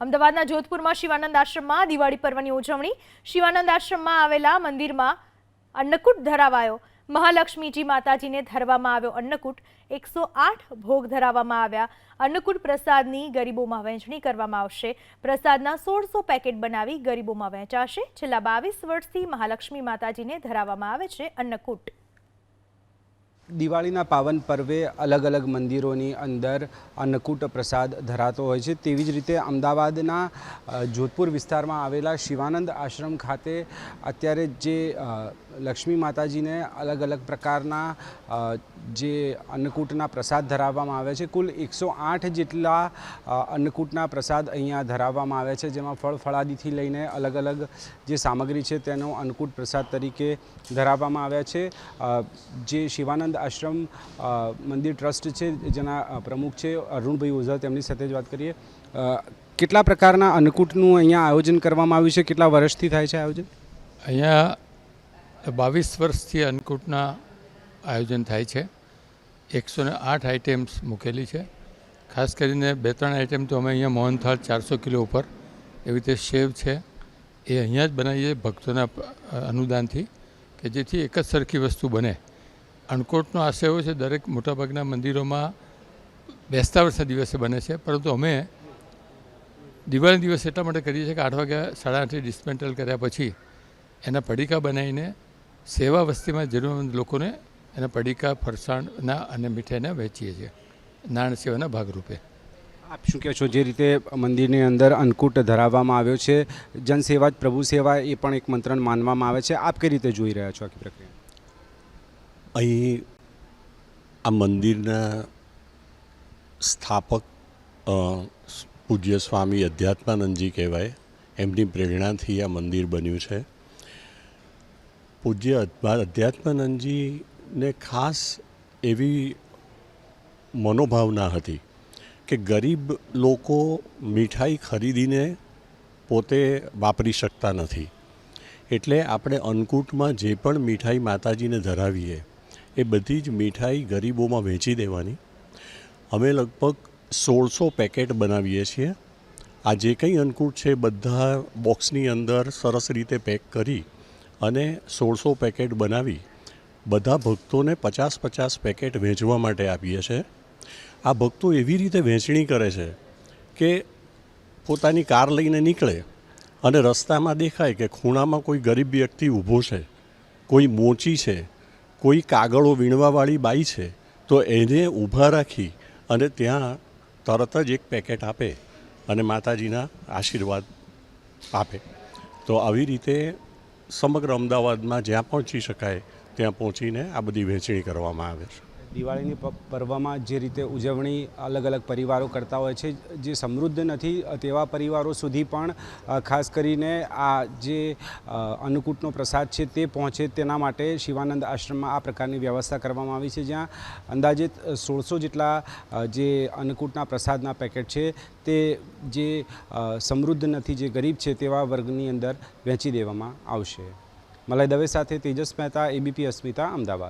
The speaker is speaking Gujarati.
અમદાવાદના જોધપુરમાં શિવાનંદ આશ્રમમાં દિવાળી પર્વની ઉજવણી. શિવાનંદ આશ્રમમાં આવેલા મંદિરમાં અન્નકૂટ ધરાવાયો. મહાલક્ષ્મીજી માતાજીને ધરવામાં આવ્યો અન્નકૂટ. એકસો આઠ ભોગ ધરાવવામાં આવ્યા. અન્નકૂટ પ્રસાદની ગરીબોમાં વહેંચણી કરવામાં આવશે. પ્રસાદના સોળસો પેકેટ બનાવી ગરીબોમાં વહેંચાશે. છેલ્લા બાવીસ વર્ષથી મહાલક્ષ્મી માતાજીને ધરાવવામાં આવે છે અન્નકૂટ. દિવાળીના પાવન પર્વે અલગ અલગ મંદિરોની અંદર અન્નકૂટ પ્રસાદ ધરાતો હોય છે. તેવી જ રીતે અમદાવાદના જોધપુર વિસ્તારમાં આવેલા શિવાનંદ આશ્રમ ખાતે અત્યારે જે લક્ષ્મી માતાજીને અલગ અલગ પ્રકારના જે અન્નકૂટના પ્રસાદ ધરાવવામાં આવે છે. કુલ એકસો આઠ જેટલા અન્નકૂટના પ્રસાદ અહીંયા ધરાવવામાં આવે છે, જેમાં ફળ ફળાદીથી લઈને અલગ અલગ જે સામગ્રી છે તેનો અન્નકૂટ પ્રસાદ તરીકે ધરાવવામાં આવ્યા છે. જે શિવાનંદ આશ્રમ મંદિર ટ્રસ્ટ છે, જેના પ્રમુખ છે અરુણભાઈ ઓઝા તેમની સાથે જ વાત કરીએ. કેટલા પ્રકારના અન્નકૂટનું અહીંયા આયોજન કરવામાં આવ્યું છે? કેટલા વર્ષથી થાય છે આયોજન? અહીંયા બાવીસ વર્ષથી અન્નકૂટના આયોજન થાય છે. એકસો ને આઠ આઇટેમ્સ મૂકેલી છે. ખાસ કરીને બે ત્રણ આઇટમ તો અમે અહીંયા મોહનથાળ ચારસો કિલો ઉપર એવી રીતે શેવ છે. એ અહીંયા જ બનાવીએ ભક્તોના અનુદાનથી કે જેથી એક જ સરખી વસ્તુ બને. અણકોટનો આશય એવો છે, દરેક મોટાભાગના મંદિરોમાં બેસતા વર્ષના દિવસે બને છે, પરંતુ અમે દિવાળી દિવસ એટલા માટે કરીએ છીએ કે આઠ વાગ્યા સાડા આઠે ડિસ્મેન્ટલ કર્યા પછી એના પડીકા બનાવીને સેવા વસ્તીમાં જરૂરમંદ લોકોને એના પડીકા ફરસાણના અને મીઠાઈના વહેંચીએ છીએ. નાણાં સેવાના ભાગરૂપે. આપ શું કહો છો જે રીતે મંદિરની અંદર અન્નકૂટ ધરાવવામાં આવ્યો છે? જનસેવા જ પ્રભુ સેવા એ પણ એક મંત્રણ માનવામાં આવે છે. આપ કઈ રીતે જોઈ રહ્યા છો આખી પ્રક્રિયા? અહીં આ મંદિરના સ્થાપક પૂજ્ય સ્વામી અધ્યાત્માનંદજી કહેવાય. એમની પ્રેરણાથી આ મંદિર બન્યું છે. પૂજ્ય અધ્યાત્માનંદજીને ખાસ એવી મનોભાવના હતી કે ગરીબ લોકો મીઠાઈ ખરીદીને પોતે વાપરી શકતા નથી. એટલે આપણે અન્નકૂટમાં જે પણ મીઠાઈ માતાજીને ધરાવીએ, એ બધી જ મીઠાઈ ગરીબોમાં વેચી દેવાની. અમે લગભગ સોળસો પેકેટ બનાવીએ છીએ. આ જે કંઈ અન્નકૂટ છે બધા બોક્સની અંદર સરસ રીતે પેક કરી અને સોળસો પેકેટ બનાવી બધા ભક્તોને પચાસ પચાસ પેકેટ વેચવા માટે આપીએ છીએ આ ભક્તો એવી રીતે વહેંચણી કરે છે કે પોતાની કાર લઈને નીકળે અને રસ્તામાં દેખાય કે ખૂણામાં કોઈ ગરીબ વ્યક્તિ ઊભો છે, કોઈ મોચી છે, કોઈ કાગળો વીણવાવાળી બાઈ છે, તો એને ઊભા રાખી અને ત્યાં તરત જ એક પેકેટ આપે અને માતાજીના આશીર્વાદ આપે. તો આવી રીતે સમગ્ર અમદાવાદમાં જ્યાં પહોંચી શકાય ત્યાં પહોંચીને આ બધી વહેંચણી કરવામાં આવે છે. દિવાળીની પર્વમાં જે રીતે ઉજવણી અલગ અલગ પરિવારો કરતા હોય છે, જે સમૃદ્ધ નથી તેવા પરિવારો સુધી પણ ખાસ કરીને આ જે અન્નકૂટનો પ્રસાદ છે તે પહોંચે તેના માટે શિવાનંદ આશ્રમમાં આ પ્રકારની વ્યવસ્થા કરવામાં આવી છે, જ્યાં અંદાજિત સોળસો જેટલા જે અન્નકૂટના પ્રસાદના પેકેટ છે તે જે સમૃદ્ધ નથી, જે ગરીબ છે તેવા વર્ગની અંદર વહેંચી દેવામાં આવશે. મલાઈ દવે સાથે તેજસ મહેતા, એબીપી અસ્મિતા, અમદાવાદ.